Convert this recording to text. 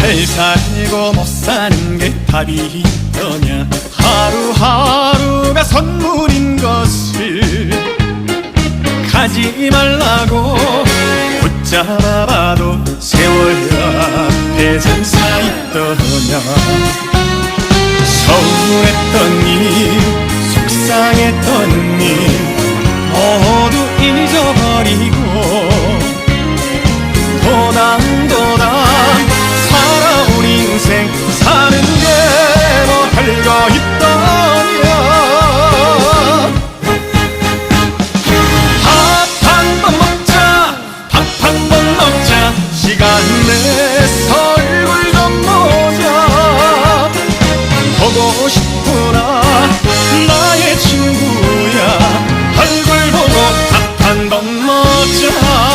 잘 살고 못 사는 게 답이 있더냐? 하루하루가 선물인 것을 가지 말라고 붙잡아봐도 세월 앞에 장사 있더냐? 서운했던 일 속상했던 일 네가 내서 얼굴 좀 보자. 보고 싶구나 나의 친구야. 얼굴 보고 답한 건 먹자